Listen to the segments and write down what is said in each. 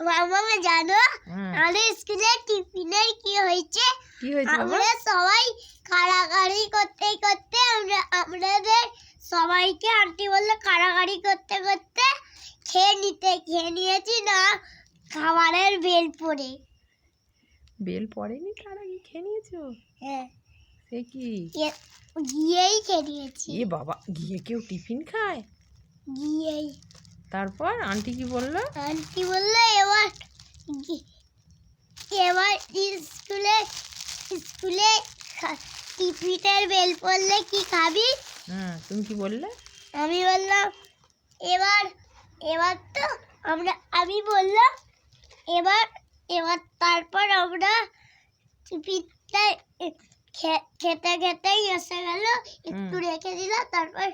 মামা জানো? আমাদের স্কুলে টিফিনের কি হয়েছে? কি হয়েছে আমরা সবাই কাড়াকাড়ি করতে করতে আমরা আমাদের সবাইকে আন্টি বলল কাড়াকাড়ি করতে করতে খেয়ে নিতে খেয়ে নিয়েছি না খাবারের বেল পড়ে বেল পড়েনি তার আগে? খেয়ে নিয়েছো? হ্যাঁ। সে কি? গিয়েই খেয়ে নিয়েছি। এ বাবা গিয়ে কেউ টিফিন খায়? গিয়েই। তারপর আন্টি কি বলল? আন্টি বলল এবার এবার স্কুলে স্কুলে টিফিনের বেল পড়লে কি খাবি? হ্যাঁ তুমি কি বললে? আমি বললাম এবার এবার তো আমরা আমি বললাম এবার এবার তারপর আমরা টিফিনটা খেতে খেতেই এসে গেল একটু রেখে দিলাম তারপর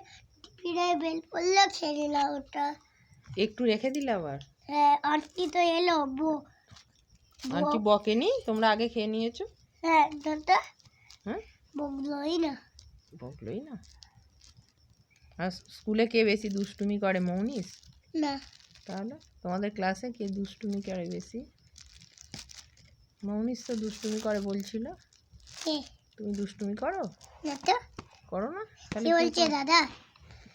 টিফিনের বেল পড়ল খেয়ে নিলাম ওটা। একটু রেখে দিলে আবার? হ্যাঁ আন্টি তো এলো বো আন্টি বকেনি তোমরা আগে খেয়ে নিয়েছো? হ্যাঁ দাদা। হ্যাঁ? বললোই না। বকলোই না? আর স্কুলে কে বেশি দুষ্টুমি করে মৌনিস না। তাহলে? তোমাদের ক্লাসে কে দুষ্টুমি করে বেশি? মৌনিস তো দুষ্টুমি করে বলছিল। তুমি দুষ্টুমি করো? না তো। করো না? তাহলে কে বলছে দাদা?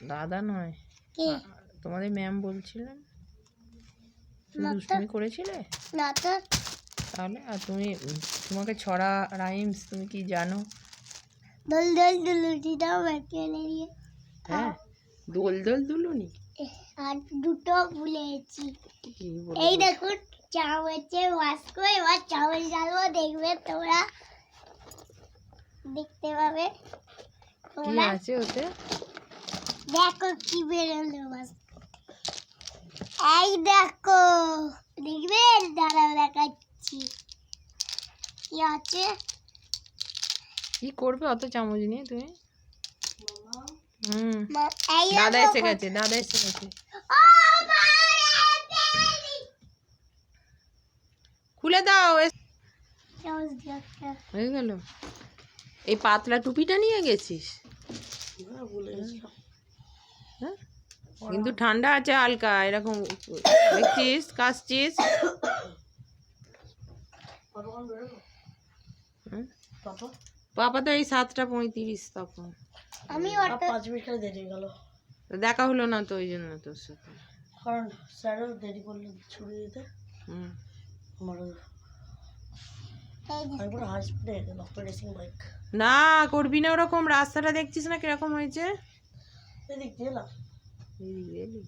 দাদা নয়। কে? তোমাদের ম্যাম বলছিলেন। দুষ্টুমি করেছিলে? না তো তাহলে আর তুমি তোমাকে ছড়া রাইমস তুমি কি জানো? দোল দোল দাও ব্যাটিয়ে নিয়ে হ্যাঁ দোল দোল দুলুনি? আর দুটো ভুলেছি। এই? দেখুন চামচে মাস্কো এবার চামচ ঢালবো দেখবে তোমরা। দেখতে পাবে। কি আছে ওতে? দেখো কি বেরোলো এই দেখো দেখবেন? দাঁড়াও দেখাচ্ছি। কি আছে? কি করবে? অত চামচ নিয়ে তুমি? হুম। দাদা এসে গেছে দাদা এসে গেছে খুলে দাও হয়ে গেল। এই পাতলা টুপিটা নিয়ে গেছিস? হ্যাঁ? কিন্তু ঠান্ডা আছে হালকা এরকম দেখছিস কাশছিস? পাপা তো এই সাতটা পঁয়ত্রিশ তখন। আমি পাঁচ মিনিট খালি দেরি গেল। দেখা হলো না তো ওই জন্য তোর সাথে। কারণ স্যারও দেরি করল ছুটি দিতে। হুম। আমার এই আমি পুরো হাই স্পিডে ডক্টর রেসিং বাইক না করবি না ওরকম রাস্তাটা দেখছিস না কীরকম হয়েছে? এলাম এই এলি।